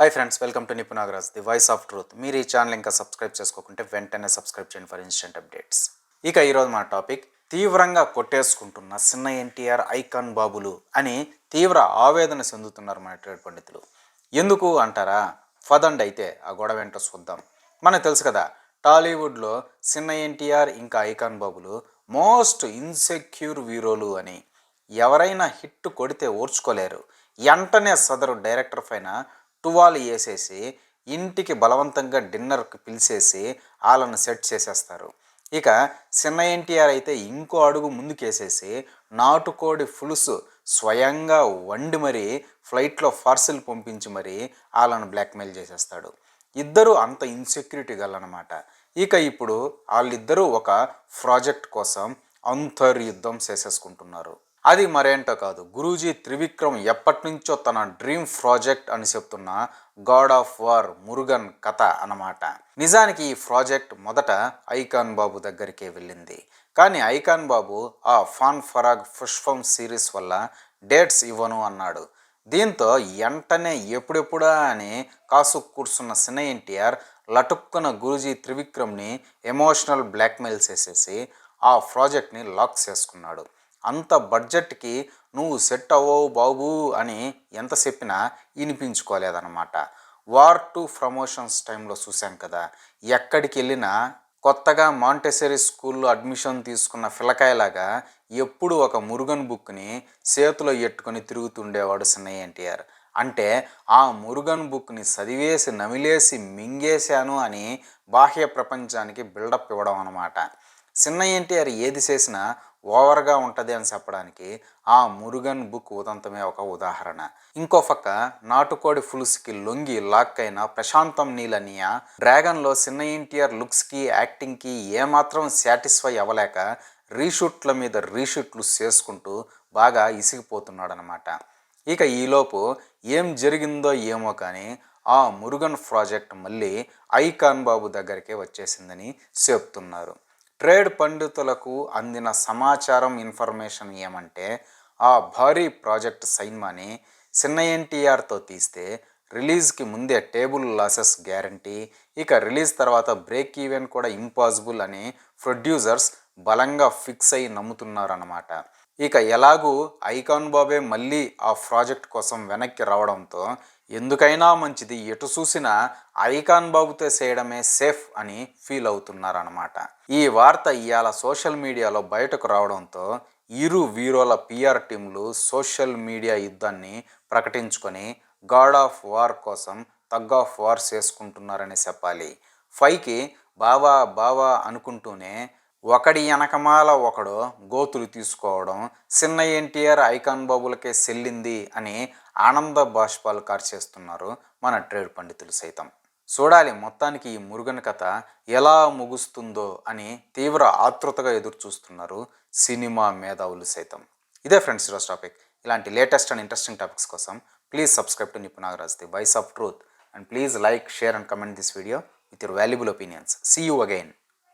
Hi friends welcome to Nipunagaraj the voice of truth మీరు ఈ channel ఇంకా subscribe చేసుకోకుంటే వెంటనే సబ్స్క్రైబ్ చేయండి ఫర్ ఇన్స్టెంట్ అప్డేట్స్ ఇక ఈరోజు మన టాపిక్ తీవ్రంగా కొట్టేసుకుంటున్న చిన్న ఎన్టీఆర్ ఐకాన్ బాబులు అని తీవ్ర ఆవేదన చెందుతున్నారు మన ట్రేడ్ పండితులు. ఎందుకు అంటారా? ఫదండ్ అయితే ఆ గొడవ ఏంటో చూద్దాం. మనకు తెలుసు కదా టాలీవుడ్లో చిన్న ఎన్టీఆర్ ఇంకా ఐకాన్ బాబులు మోస్ట్ ఇన్సెక్యూర్ వీరోలు అని ఎవరైనా హిట్ కొడితే ఓర్చుకోలేరు. వెంటనే సదరు డైరెక్టర్ పైన తువాలు వేసేసి ఇంటికి బలవంతంగా డిన్నర్కి పిలిచేసి వాళ్ళని సెట్ చేసేస్తారు. ఇక చిన్న ఎన్టీఆర్ అయితే ఇంకో అడుగు ముందుకేసేసి నాటుకోడి పులుసు స్వయంగా వండి మరీ ఫ్లైట్లో పార్సిల్ పంపించి మరీ వాళ్ళను బ్లాక్మెయిల్ చేసేస్తాడు. ఇద్దరు అంత ఇన్సెక్యూరిటీ గలనమాట ఇక ఇప్పుడు వాళ్ళిద్దరూ ఒక ప్రాజెక్ట్ కోసం అంతర్యుద్ధం చేసేసుకుంటున్నారు. అది మరేంటో కాదు. గురూజీ త్రివిక్రమ్ ఎప్పటి నుంచో తన డ్రీమ్ ప్రాజెక్ట్ అని చెప్తున్న గాడ్ ఆఫ్ వార్ మురుగన్ కథ అన్నమాట. నిజానికి ఈ ప్రాజెక్ట్ మొదట ఐకాన్ బాబు దగ్గరికే వెళ్ళింది. కానీ ఐకాన్ బాబు ఆ ఫాన్ ఫరాగ్ పుష్పం సిరీస్ వల్ల డేట్స్ ఇవ్వను అన్నాడు. దీంతో ఎంటనే ఎప్పుడెప్పుడా అని కాసు కూర్చున్న సిన్న ఎన్టీఆర్ లటుక్కున గురూజీ త్రివిక్రమ్ని ఎమోషనల్ బ్లాక్మెయిల్ చేసేసి ఆ ప్రాజెక్ట్ని లాక్ చేసుకున్నాడు. అంత బడ్జెట్కి నువ్వు సెట్ అవ్వవు బాబు అని ఎంత చెప్పినా వినిపించుకోలేదన్నమాట. వార్ టు ప్రమోషన్స్ టైంలో చూసాం కదా ఎక్కడికి వెళ్ళినా కొత్తగా మాంటెసరీ స్కూల్లో అడ్మిషన్ తీసుకున్న పిల్లకాయలాగా ఎప్పుడు ఒక మురుగన్ బుక్ని చేతిలో ఎట్టుకొని తిరుగుతుండేవాడు సిన్నయ్య ఎన్టీఆర్. అంటే ఆ మురుగన్ బుక్ని చదివేసి నమిలేసి మింగేశాను అని బాహ్య ప్రపంచానికి బిల్డప్ ఇవ్వడం అనమాట చిన్న ఎన్టీఆర్ ఏది చేసినా ఓవర్గా ఉంటుంది అని చెప్పడానికి ఆ మురుగన్ బుక్ ఉదంతమే ఒక ఉదాహరణ. ఇంకో పక్క నాటుకోడి ఫుల్స్కి లొంగి లాక్ అయిన ప్రశాంతం నీలనియ డ్రాగన్లో చిన్న ఎన్టీఆర్ లుక్స్కి యాక్టింగ్కి ఏమాత్రం సాటిస్ఫై అవ్వలేక రీషూట్ల మీద రీషూట్లు చేసుకుంటూ బాగా ఇసిగిపోతున్నాడనమాట ఇక ఈలోపు ఏం జరిగిందో ఏమో కానీ ఆ మురుగన్ ప్రాజెక్ట్ మళ్ళీ ఐకాన్ బాబు దగ్గరికే వచ్చేసిందని చెప్తున్నారు. ట్రేడ్ పండితులకు అందిన సమాచారం ఇన్ఫర్మేషన్ ఏమంటే ఆ భారీ ప్రాజెక్ట్ సైన్మాని చిన్న ఎన్టీఆర్తో తీస్తే రిలీజ్కి ముందే టేబుల్ లాసెస్ గ్యారంటీ ఇక రిలీజ్ తర్వాత బ్రేక్ ఈవెన్ కూడా ఇంపాసిబుల్ అని ప్రొడ్యూసర్స్ బలంగా ఫిక్స్ అయి నమ్ముతున్నారన్నమాట. ఇక ఎలాగూ ఐకాన్ బాబే మళ్ళీ ఆ ప్రాజెక్ట్ కోసం వెనక్కి రావడంతో ఎందుకైనా మంచిది. ఎటు చూసినా ఐకాన్ బాబుతో చేయడమే సేఫ్ అని ఫీల్ అవుతున్నారన్నమాట. ఈ వార్త ఇవాళ సోషల్ మీడియాలో బయటకు రావడంతో ఇరు వీరోల పిఆర్ టీంలు సోషల్ మీడియా యుద్ధాన్ని ప్రకటించుకొని గాడ్ ఆఫ్ వార్ కోసం తగ్ ఆఫ్ వార్ చేసుకుంటున్నారని చెప్పాలి. ఫైకి బావా బావా అనుకుంటూనే ఒకడి వెనకమాల ఒకడు గోతులు తీసుకోవడం చిన్న ఎన్టీఆర్ ఐకాన్ బాబులకే సెల్లింది అని ఆనంద బాష్పాలు కార్చేస్తున్నారు మన ట్రేడ్ పండితులు సైతం. చూడాలి మొత్తానికి ఈ మురుగన్ కథ ఎలా ముగుస్తుందో అని తీవ్ర ఆతృతగా ఎదురు చూస్తున్నారు సినిమా మేధావులు సైతం. ఇదే ఫ్రెండ్స్ ఈరోజు టాపిక్. ఇలాంటి లేటెస్ట్ అండ్ ఇంట్రెస్టింగ్ టాపిక్స్ కోసం please subscribe to Nipunagaraj the voice of truth. And please like share and comment this video with your valuable opinions. See you again